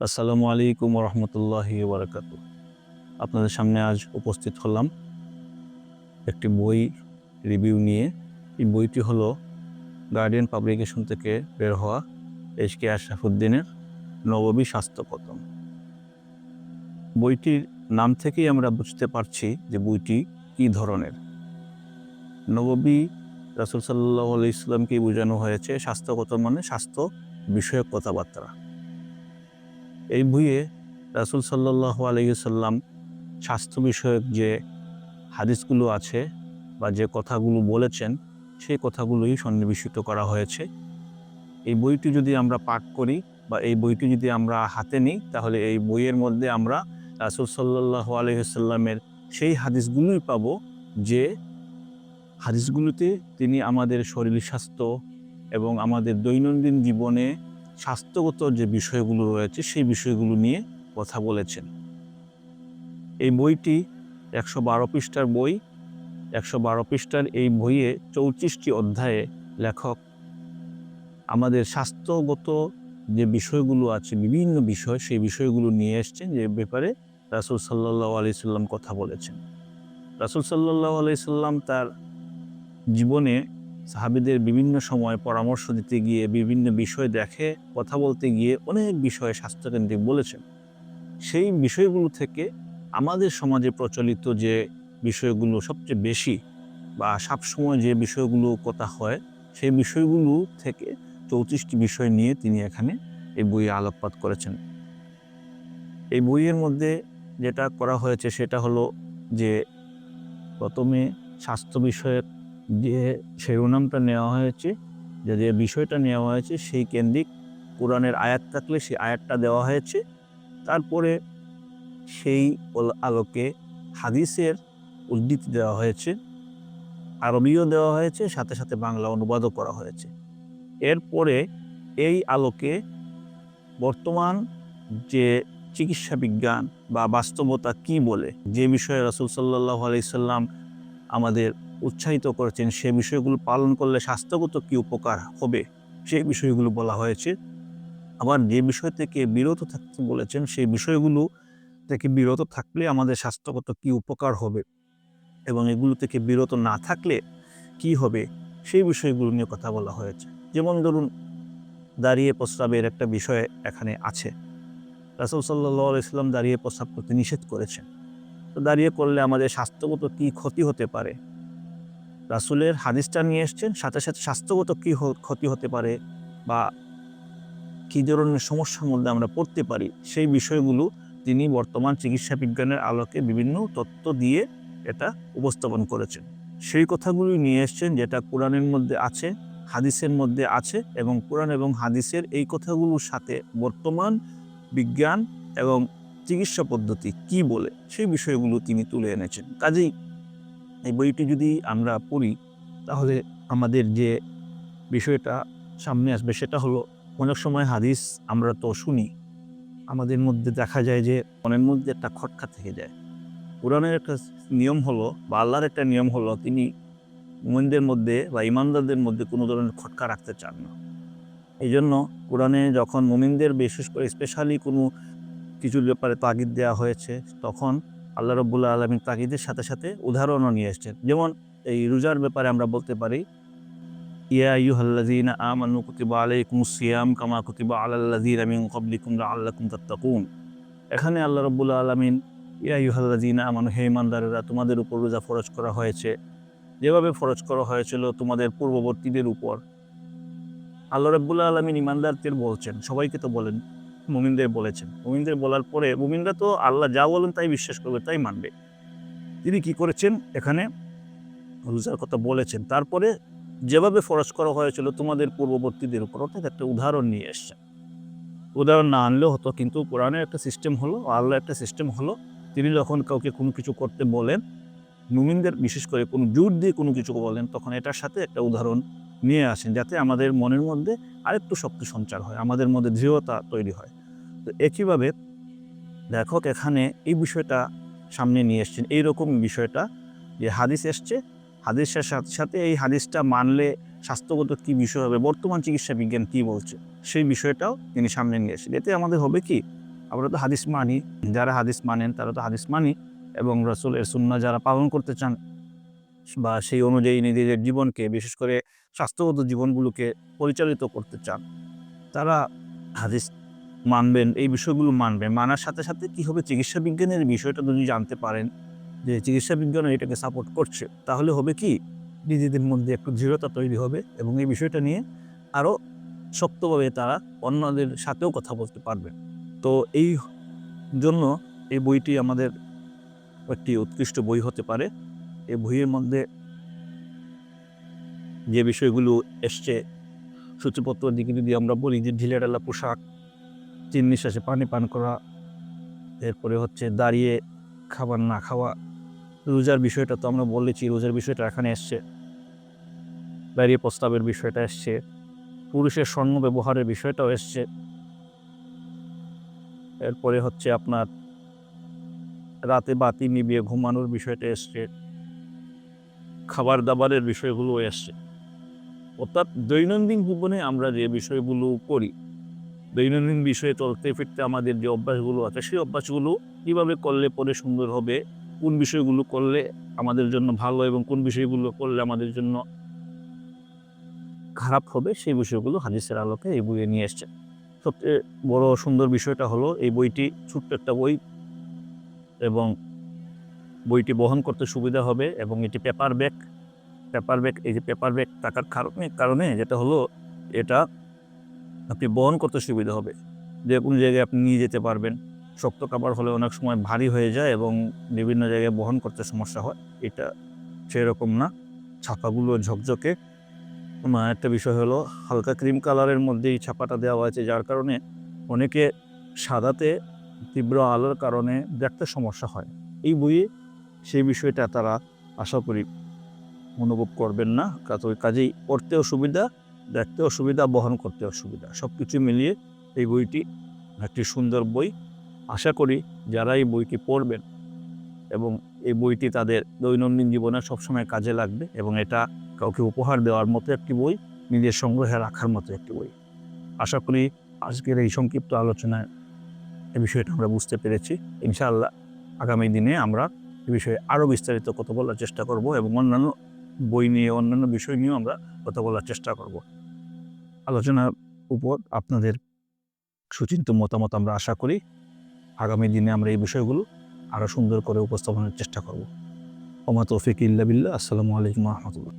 আসসালামু আলাইকুম রহমতুল্লাহি বারাকাত আপনাদের সামনে আজ উপস্থিত হলাম একটি বই রিভিউ নিয়ে। এই বইটি হলো গার্ডিয়ান পাবলিকেশন থেকে বের হওয়া এইচ কে আশরাফুদ্দিনের নববী স্বাস্থ্য পতন বইটির নাম থেকেই আমরা বুঝতে পারছি যে বইটি কী ধরনের। নববী রাসুল সাল্লাহ ইসলামকেই বোঝানো হয়েছে স্বাস্থ্যগত মানে স্বাস্থ্য বিষয়ক কথাবার্তা। এই বইয়ে রাসুল সাল্লাহ আলহিসাল্লাম স্বাস্থ্য বিষয়ক যে হাদিসগুলো আছে বা যে কথাগুলো বলেছেন, সেই কথাগুলোই সন্নিবেশিত করা হয়েছে। এই বইটি যদি আমরা পাঠ করি বা এই বইটি যদি আমরা হাতে নিই, তাহলে এই বইয়ের মধ্যে আমরা রাসুল সাল্লাহ আলহিসাল্লামের সেই হাদিসগুলোই পাবো যে হাদিসগুলোতে তিনি আমাদের শরীর স্বাস্থ্য এবং আমাদের দৈনন্দিন জীবনে স্বাস্থ্যগত যে বিষয়গুলো রয়েছে, সেই বিষয়গুলো নিয়ে কথা বলেছেন। এই বইটি একশো বারো পৃষ্ঠার বই। একশো বারো পৃষ্ঠার এই বইয়ে চৌত্রিশটি অধ্যায়ে লেখক আমাদের স্বাস্থ্যগত যে বিষয়গুলো আছে, বিভিন্ন বিষয়, সেই বিষয়গুলো নিয়ে এসছেন। যে ব্যাপারে রাসুল সাল্লাহ আলি সাল্লাম কথা বলেছেন। রাসুল সাল্লাহ আলি সাল্লাম তার জীবনে সাহাবিদের বিভিন্ন সময় পরামর্শ দিতে গিয়ে বিভিন্ন বিষয় দেখে, কথা বলতে গিয়ে অনেক বিষয়ে স্বাস্থ্যকেন্দ্রিক বলেছেন। সেই বিষয়গুলো থেকে আমাদের সমাজে প্রচলিত যে বিষয়গুলো সবচেয়ে বেশি বা সবসময় যে বিষয়গুলো কথা হয়, সেই বিষয়গুলো থেকে চৌত্রিশটি বিষয় নিয়ে তিনি এখানে এই বইয়ে আলোকপাত করেছেন। এই বইয়ের মধ্যে যেটা করা হয়েছে সেটা হলো যে প্রথমে স্বাস্থ্য বিষয়ক যে শিরোনামটা নেওয়া হয়েছে, যে যে বিষয়টা নেওয়া হয়েছে সেই কেন্দ্রিক কোরআনের আয়াত থাকলে সেই আয়াতটা দেওয়া হয়েছে। তারপরে সেই আলোকে হাদিসের উদ্ধৃতি দেওয়া হয়েছে, আরবিও দেওয়া হয়েছে, সাথে সাথে বাংলা অনুবাদও করা হয়েছে। এরপরে এই আলোকে বর্তমান যে চিকিৎসা বিজ্ঞান বা বাস্তবতা কি বলে, যে বিষয়ে রাসুল সাল্লাহ আলাইসাল্লাম আমাদের উৎসাহিত করেছেন, সে বিষয়গুলো পালন করলে স্বাস্থ্যগত কী উপকার হবে, সেই বিষয়গুলো বলা হয়েছে। আবার যে বিষয় থেকে বিরত থাকতে বলেছেন, সেই বিষয়গুলো থেকে বিরত থাকলে আমাদের স্বাস্থ্যগত কী উপকার হবে এবং এগুলো থেকে বিরত না থাকলে কি হবে, সেই বিষয়গুলো নিয়ে কথা বলা হয়েছে। যেমন ধরুন, দাঁড়িয়ে প্রস্রাবের একটা বিষয় এখানে আছে। রাসুল সাল্লাহ ইসলাম দাঁড়িয়ে প্রস্রাব করতে নিষেধ করেছেন। তো দাঁড়িয়ে করলে আমাদের স্বাস্থ্যগত কী ক্ষতি হতে পারে? রাসুলের হাদিসটা নিয়ে এসছেন, সাথে সাথে স্বাস্থ্যগত কী ক্ষতি হতে পারে বা কী ধরনের সমস্যার মধ্যে আমরা পড়তে পারি, সেই বিষয়গুলো তিনি বর্তমান চিকিৎসা বিজ্ঞানের আলোকে বিভিন্ন তত্ত্ব দিয়ে এটা উপস্থাপন করেছেন। সেই কথাগুলি নিয়ে এসছেন যেটা কোরআনের মধ্যে আছে, হাদিসের মধ্যে আছে এবং কোরআন এবং হাদিসের এই কথাগুলোর সাথে বর্তমান বিজ্ঞান এবং চিকিৎসা পদ্ধতি কি বলে, সেই বিষয়গুলো তিনি তুলে এনেছেন। কাজেই এই বইটি যদি আমরা পড়ি, তাহলে আমাদের যে বিষয়টা সামনে আসবে সেটা হলো, অনেক সময় হাদিস আমরা তো শুনি, আমাদের মধ্যে দেখা যায় যে মনের মধ্যে একটা খটকা থেকে যায়। কোরআনের একটা নিয়ম হলো বা আল্লাহর একটা নিয়ম হলো, তিনি মোমেনদের মধ্যে বা ইমানদারদের মধ্যে কোনো ধরনের খটকা রাখতে চান না। এই জন্য কোরআনে যখন মোমিনদের বিশেষ করে স্পেশালি কোনো কিছুর ব্যাপারে তাগিদ দেওয়া হয়েছে, তখন আল্লাহ রব্বুল্লাহ আলমীর তাগিদের সাথে সাথে উদাহরণও নিয়ে এসছেন। যেমন এই রোজার ব্যাপারে আমরা বলতে পারি, ইয়া ইউহাল্লাযীনা আমানু কুতিবা আলাইকুমুস সিয়াম কামা কুতিবা আলাল্লাযীনা মিন ক্বাবলিকুম লাআল্লাকুম তাত্তাকুন। এখানে আল্লাহ রব্বুল্লাহ আলমিন, ইয়া ইউহাল্লাযীনা আমানু, হে ইমানদারেরা, তোমাদের উপর রোজা ফরজ করা হয়েছে। যেভাবে ফরজ করা হয়েছিল তোমাদের পূর্ববর্তীদের উপর। আল্লাহ রব্বুল্লাহ আলমিন ইমানদারদের বলছেন, সবাইকে তো বলেন মুমিনদের বলেছেন। মুমিনদের বলার পরে মুমিনরা তো আল্লাহ যা বলেন তাই বিশ্বাস করবে, তাই মানবে। তিনি কি করেছেন এখানে? রোজার কথা বলেছেন। তারপরে যেভাবে ফরজ করা হয়েছিল তোমাদের পূর্ববর্তীদের উপর, অর্থাৎ একটা উদাহরণ নিয়ে এসছেন। উদাহরণ না আনলেও হতো, কিন্তু কোরআনের একটা সিস্টেম হলো আল্লাহ একটা সিস্টেম হলো, তিনি যখন কাউকে কোনো কিছু করতে বলেন, মুমিনদের বিশেষ করে কোনো জোর দিয়ে কোনো কিছু বলেন, তখন এটার সাথে একটা উদাহরণ নিয়ে আসেন যাতে আমাদের মনের মধ্যে আরেকটু শক্তি সঞ্চার হয় আমাদের মধ্যে দৃঢ়তা তৈরি হয়। তো একইভাবে লেখক এখানে এই বিষয়টা সামনে নিয়ে এসছেন এইরকম বিষয়টা যে হাদিস এসছে হাদিসের সাথে সাথে এই হাদিসটা মানলে স্বাস্থ্যগত কী বিষয় হবে বর্তমান চিকিৎসা বিজ্ঞান কী বলছে সেই বিষয়টাও তিনি সামনে নিয়ে এসেছেন। এতে আমাদের হবে কি আমরা তো হাদিস মানি যারা হাদিস মানেন তারা তো হাদিস মানি এবং রসুল এর সুন্না যারা পালন করতে চান বা সেই অনুযায়ী নিজেদের জীবনকে বিশেষ করে স্বাস্থ্যগত জীবনগুলোকে পরিচালিত করতে চান। তারা হাদিস মানবেন, এই বিষয়গুলো মানবেন। মানার সাথে সাথে কী হবে? চিকিৎসা বিজ্ঞানের বিষয়টা যদি জানতে পারেন, যে চিকিৎসা বিজ্ঞান এটাকে সাপোর্ট করছে, তাহলে হবে কি? নিজেদের মধ্যে একটু দৃঢ়তা তৈরি হবে এবং এই বিষয়টা নিয়ে আরও শক্তভাবে তারা অন্যদের সাথেও কথা বলতে পারবে। তো এই জন্য এই বইটি আমাদের একটি উৎকৃষ্ট বই হতে পারে। এই বইয়ের মধ্যে যে বিষয়গুলো এসছে সূচিপত্র দিকে যদি আমরা বলি যে ঢিলেঢালা পোশাক, তিন নিঃশ্বাসে পানি পান করা, এরপরে হচ্ছে দাঁড়িয়ে খাবার না খাওয়া, রোজার বিষয়টা তো আমরা বলেছি, রোজার বিষয়টা এখানে এসছে। দাঁড়িয়ে প্রস্তাবের বিষয়টা এসছে, পুরুষের স্বর্ণ ব্যবহারের বিষয়টাও এসছে। এরপরে হচ্ছে আপনার রাতে বাতি নিবিয়ে ঘুমানোর বিষয়টা এসছে, খাবার দাবারের বিষয়গুলো এসছে। অর্থাৎ দৈনন্দিন জীবনে আমরা যে বিষয়গুলো করি, দৈনন্দিন বিষয়ে চলতে ফিরতে আমাদের যে অভ্যাসগুলো আছে, সেই অভ্যাসগুলো কীভাবে করলে পরে সুন্দর হবে, কোন বিষয়গুলো করলে আমাদের জন্য ভালো এবং কোন বিষয়গুলো করলে আমাদের জন্য খারাপ হবে, সেই বিষয়গুলো হাদিসের আলোকে এই বইয়ে নিয়ে এসছে। সবচেয়ে বড় সুন্দর বিষয়টা হলো এই বইটি, ছোট্ট একটা বই এবং বইটি বহন করতে সুবিধা হবে এবং এটি পেপার ব্যাগ পেপার ব্যাগ এই যে পেপার ব্যাগ টাকার কারণে কারণে যেটা হলো, এটা আপনি বহন করতে সুবিধা হবে। যে কোনো জায়গায় আপনি নিয়ে যেতে পারবেন। শক্ত কাপড় হলে অনেক সময় ভারী হয়ে যায় এবং বিভিন্ন জায়গায় বহন করতে সমস্যা হয়। এটা সেরকম না। ছাপাগুলো ঝকঝকে। একটা বিষয় হলো, হালকা ক্রিম কালারের মধ্যে এই ছাপাটা দেওয়া আছে, যার কারণে অনেকে সাদাতে তীব্র আলোর কারণে দেখতে সমস্যা হয়। এই বইয়ে সেই বিষয়টা তারা আশা করি অনুভব করবেন না। কাজেই পড়তেও সুবিধা দেখতেও সুবিধা বহন করতেও সুবিধা সব কিছু মিলিয়ে এই বইটি একটি সুন্দর বই। আশা করি যারা এই বইটি পড়বেন এবং এই বইটি তাদের দৈনন্দিন জীবনে সবসময় কাজে লাগবে এবং এটা কাউকে উপহার দেওয়ার মতো একটি বই, নিজের সংগ্রহে রাখার মতো একটি বই। আশা করি আজকের এই সংক্ষিপ্ত আলোচনায় এ বিষয়টা আমরা বুঝতে পেরেছি। ইনশাআল্লাহ আগামী দিনে আমরা এ বিষয়ে আরও বিস্তারিত কথা বলার চেষ্টা করব এবং অন্যান্য বই নিয়ে অন্যান্য বিষয় নিয়েও আমরা কথা বলার চেষ্টা করব। আলোচনার উপর আপনাদের সুচিন্ত মতামত আমরা আশা করি। আগামী দিনে আমরা এই বিষয়গুলো আরও সুন্দর করে উপস্থাপনের চেষ্টা করব। ওমা তৌফিক ইল্লা বিল্লাহ। আসসালামু আলাইকুম রহমতুল্লাহ।